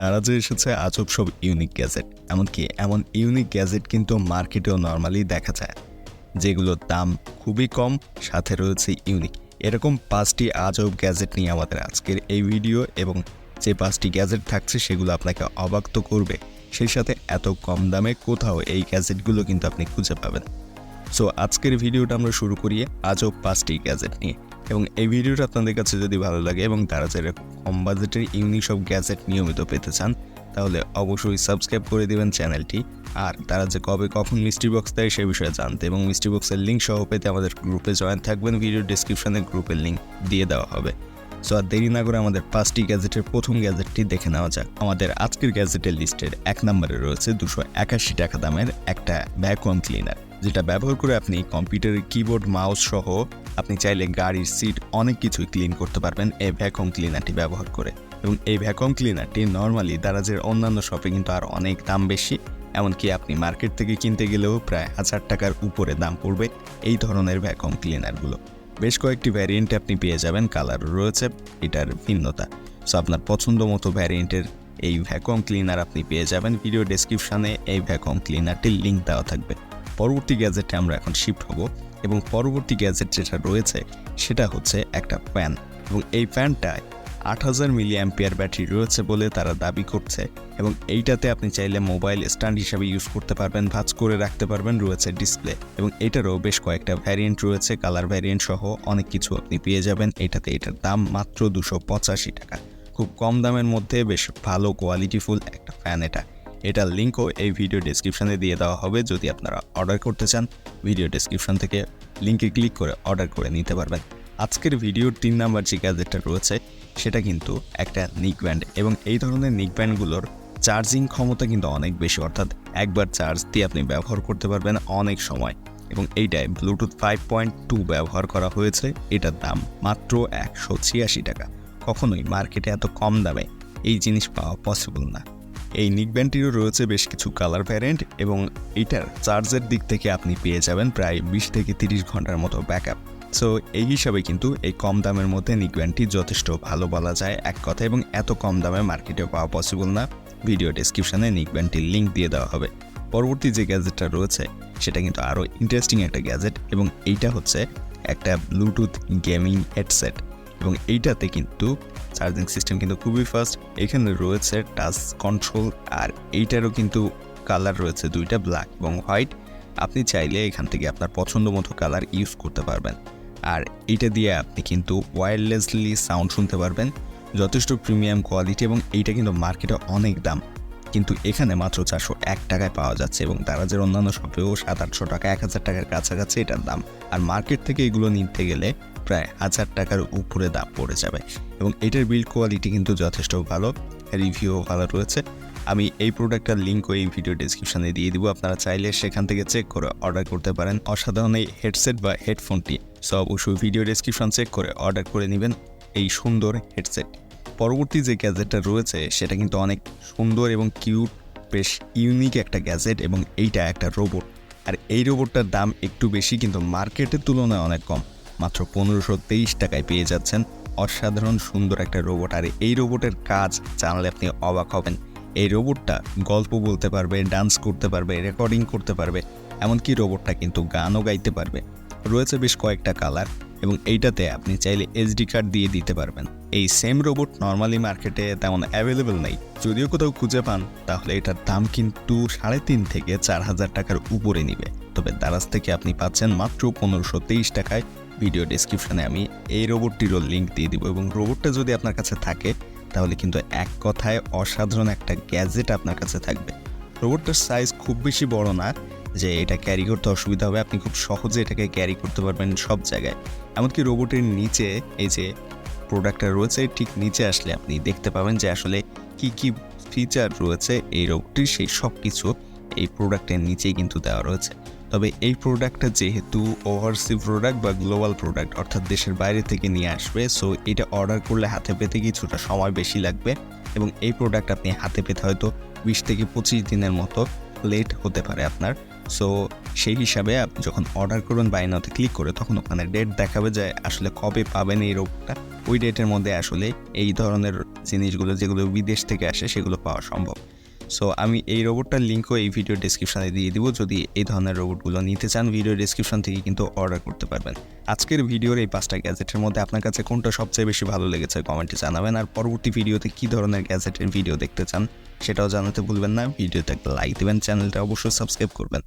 তারা যে এসেছে আজব সব ইউনিক গ্যাজেট এমনকি এমন ইউনিক গ্যাজেট কিন্তু মার্কেটেও নর্মালি দেখা যায়, যেগুলোর দাম খুবই কম, সাথে রয়েছে ইউনিক এরকম পাঁচটি আজব গ্যাজেট নিয়ে আমাদের আজকের এই ভিডিও এবং যে পাঁচটি গ্যাজেট থাকছে সেগুলো আপনাকে অবাক তো করবে, সেই সাথে এত কম দামে কোথাও এই গ্যাজেটগুলো কিন্তু আপনি খুঁজে পাবেন। সো আজকের ভিডিওটা আমরা শুরু করি আজব পাঁচটি গ্যাজেট নিয়ে। এবং এই ভিডিওটা আপনাদের কাছে যদি ভালো লাগে এবং তারা যারা কম বাজেটের ইউনিক সব গ্যাজেট নিয়মিত পেতে চান, তাহলে অবশ্যই সাবস্ক্রাইব করে দেবেন চ্যানেলটি। আর তারা যে কবে কখন মিস্ট্রি বক্স দেয় সে বিষয়ে জানতে এবং মিস্ট্রি বক্সের লিঙ্ক সহ পেতে আমাদের গ্রুপে জয়েন থাকবেন ভিডিও ডিসক্রিপশনে গ্রুপের লিঙ্ক দিয়ে দেওয়া হবে। সো আর দেরি না করে আমাদের পাঁচটি গ্যাজেটের প্রথম গ্যাজেটটি দেখে নেওয়া যাক। আমাদের আজকের গ্যাজেটের লিস্টের এক নম্বরে রয়েছে দুশো একাশি টাকা দামের একটা ভ্যাকুয়াম ক্লিনার যেটা ব্যবহার করে আপনি কম্পিউটারের কিবোর্ড মাউস সহ আপনি চাইলে গাড়ির সিট অনেক কিছুই ক্লিন করতে পারবেন এই ভ্যাকুয়াম ক্লিনারটি ব্যবহার করে। এবং এই ভ্যাকুয়াম ক্লিনারটি নর্মালি দারাজের অন্যান্য শপে কিন্তু আর অনেক দাম বেশি। এমনকি আপনি মার্কেট থেকে কিনতে গেলেও প্রায় হাজার টাকার উপরে দাম পড়বে এই ধরনের ভ্যাকুয়াম ক্লিনারগুলো বেশ কয়েকটি ভ্যারিয়েন্টে আপনি পেয়ে যাবেন কালার রয়েছে, এটার ভিন্নতা। সো আপনার পছন্দ মতো ভ্যারিয়েন্টের এই ভ্যাকুয়াম ক্লিনার আপনি পেয়ে যাবেন। ভিডিও ডেসক্রিপশনে এই ভ্যাকুয়াম ক্লিনারটির লিঙ্ক দেওয়া থাকবে। পরবর্তী গ্যাজেটে আমরা এখন শিফট হব। এবং পরবর্তী গ্যাজেট যেটা রয়েছে, সেটা হচ্ছে একটা ফ্যান এবং এই ফ্যানটায় আট হাজার মিলি অ্যাম্পিয়ার ব্যাটারি রয়েছে বলে তারা দাবি করছে এবং এইটাতে আপনি চাইলে মোবাইল স্ট্যান্ড হিসাবে ইউজ করতে পারবেন, ভাঁজ করে রাখতে পারবেন, রয়েছে ডিসপ্লে। এবং এটারও বেশ কয়েকটা ভ্যারিয়েন্ট রয়েছে কালার ভ্যারিয়েন্ট সহ অনেক কিছু আপনি পেয়ে যাবেন। এটাতে এটার দাম মাত্র দুশো পঁচাশি টাকা। খুব কম দামের মধ্যে বেশ ভালো কোয়ালিটিফুল একটা ফ্যান এটা। এটার লিঙ্কও এই ভিডিও ডেসক্রিপশনে দিয়ে দেওয়া হবে। যদি আপনারা অর্ডার করতে চান ভিডিও ডেসক্রিপশন থেকে লিঙ্কে ক্লিক করে অর্ডার করে নিতে পারবেন। আজকের ভিডিওর তিন নাম্বার যে গ্যাজেটটা রয়েছে, সেটা কিন্তু একটা নিক ব্যান্ড এবং এই ধরনের নিক ব্যান্ডগুলোর চার্জিং ক্ষমতা কিন্তু অনেক বেশি। অর্থাৎ একবার চার্জ দিয়ে আপনি ব্যবহার করতে পারবেন অনেক সময় এবং এইটায় ব্লুটুথ ফাইভ পয়েন্ট টু ব্যবহার করা হয়েছে। এটার দাম মাত্র একশো ছিয়াশি টাকা। কখনোই মার্কেটে এত কম দামে এই জিনিস পাওয়া পসিবল না। এই নিকব্যান্ডটিরও রয়েছে বেশ কিছু কালার ভ্যারিয়েন্ট এবং এটার চার্জের দিক থেকে আপনি পেয়ে যাবেন প্রায় বিশ থেকে তিরিশ ঘণ্টার মতো ব্যাকআপ সো এই হিসাবে কিন্তু এই কম দামের মধ্যে নিকব্যান্ডটি যথেষ্ট ভালো বলা যায় এক কথা এবং এত কম দামে মার্কেটে পাওয়া পসিবল না। ভিডিও ডেসক্রিপশনে নিকব্যান্ডটির লিঙ্ক দিয়ে দেওয়া হবে। পরবর্তী যে গ্যাজেটটা রয়েছে, সেটা কিন্তু আরও ইন্টারেস্টিং একটা গ্যাজেট এবং এইটা হচ্ছে একটা ব্লুটুথ গেমিং হেডসেট এবং এইটাতে কিন্তু চার্জিং সিস্টেম কিন্তু খুবই ফাস্ট। এখানে রয়েছে টাচ কন্ট্রোল আর এইটারও কিন্তু কালার রয়েছে, দুইটা ব্ল্যাক এবং হোয়াইট। আপনি চাইলে এখান থেকে আপনার পছন্দ মতো কালার ইউজ করতে পারবেন। আর এইটা দিয়ে আপনি কিন্তু ওয়্যারলেসলি সাউন্ড শুনতে পারবেন। যথেষ্ট প্রিমিয়াম কোয়ালিটি এবং এইটা কিন্তু মার্কেটে অনেক দাম। কিন্তু এখানে মাত্র চারশো এক টাকায় পাওয়া যাচ্ছে এবং তারা যে অন্যান্য শপেও সাত আটশো টাকা, এক হাজার টাকার কাছাকাছি এটার দাম। আর মার্কেট থেকে এগুলো নিতে গেলে প্রায় হাজার টাকার উপরে দাম পড়ে যাবে। এবং এটার বিল্ড কোয়ালিটি কিন্তু যথেষ্ট ভালো। রিভিউও ভালো রয়েছে। আমি এই প্রোডাক্টটার লিঙ্কও এই ভিডিও ডিসক্রিপশানে দিয়ে দিব। আপনারা চাইলে সেখান থেকে চেক করে অর্ডার করতে পারেন। অসাধারণ এই হেডসেট বা হেডফোনটি সো অবশ্যই ভিডিও ডিসক্রিপশন চেক করে অর্ডার করে নেবেন এই সুন্দর হেডসেট পরবর্তী যে গ্যাজেটটা রয়েছে, সেটা কিন্তু অনেক সুন্দর এবং কিউট বেশ ইউনিক একটা গ্যাজেট এবং এইটা একটা রোবট আর এই রোবটটার দাম একটু বেশি, কিন্তু মার্কেটের তুলনায় অনেক কম। মাত্র পনেরোশো তেইশ টাকায় পেয়ে যাচ্ছেন। অসাধারণ সুন্দর একটা রোবট আর এই রোবটের কাজ জানলে আপনি অবাক হবেন। এই রোবটটা গল্প বলতে পারবে ডান্স করতে পারবে রেকর্ডিং করতে পারবে, এমনকি রোবটটা কিন্তু গানও গাইতে পারবে। রয়েছে বেশ কয়েকটা কালার এবং এইটাতে আপনি চাইলে এসডি কার্ড দিয়ে দিতে পারবেন। এই সেম রোবট নর্মালি মার্কেটে তেমন অ্যাভেলেবেল নেই। যদিও কোথাও খুঁজে পান, তাহলে এটার দাম কিন্তু সাড়ে তিন থেকে চার হাজার টাকার উপরে নিবে। তবে দারাজ থেকে আপনি পাচ্ছেন মাত্র পনেরোশো তেইশ টাকায় ভিডিও ডিসক্রিপশনে আমি এই রোবটটিরও লিঙ্ক দিয়ে দিব এবং রোবটটা যদি আপনার কাছে থাকে, তাহলে কিন্তু এক কথায় অসাধারণ একটা গ্যাজেট আপনার কাছে থাকবে। রোবটটার সাইজ খুব বেশি বড় না, যে এটা ক্যারি করতে অসুবিধা হবে, আপনি খুব সহজে এটাকে ক্যারি করতে পারবেন সব জায়গায়। এমনকি রোবটের নিচে, এই যে প্রোডাক্টটা রয়েছে, ঠিক নিচে আসলে আপনি দেখতে পাবেন যে আসলে কি কি ফিচার রয়েছে এই রোবটটির সেই সব কিছু এই প্রোডাক্টের নিচেই কিন্তু দেওয়া রয়েছে। তবে এই প্রোডাক্টটা যেহেতু ওভারসি প্রোডাক্ট বা গ্লোবাল প্রোডাক্ট অর্থাৎ দেশের বাইরে থেকে নিয়ে আসবে সো এটা অর্ডার করলে হাতে পেতে কিছুটা সময় বেশি লাগবে এবং এই প্রোডাক্ট আপনি হাতে পেতে হয়তো বিশ থেকে পঁচিশ দিনের মতো লেট হতে পারে আপনার। সো সেই হিসাবে আপনি যখন অর্ডার করবেন বাইনাতে ক্লিক করে, তখন ওখানে ডেট দেখাবে যে আসলে কবে পাবেন এই রোগটা। ওই ডেটের মধ্যে আসলে এই ধরনের জিনিসগুলো, যেগুলো বিদেশ থেকে আসে, সেগুলো পাওয়া সম্ভব। সো আমি এই রোবটটার লিঙ্কও এই ভিডিও ডিসক্রিপশানে দিয়ে দিব। যদি এই ধরনের রোবটগুলো নিতে চান ভিডিও ডিসক্রিপশান থেকে কিন্তু অর্ডার করতে পারবেন। আজকের ভিডিওর এই পাঁচটা গ্যাজেটের মধ্যে আপনার কাছে কোনটা সবচেয়ে বেশি ভালো লেগেছে কমেন্টে জানাবেন। আর পরবর্তী ভিডিওতে কী ধরনের গ্যাজেটের ভিডিও দেখতে চান, সেটাও জানাতে ভুলবেন না। ভিডিওতে একটা লাইক দেবেন চ্যানেলটা অবশ্যই সাবস্ক্রাইব করবেন।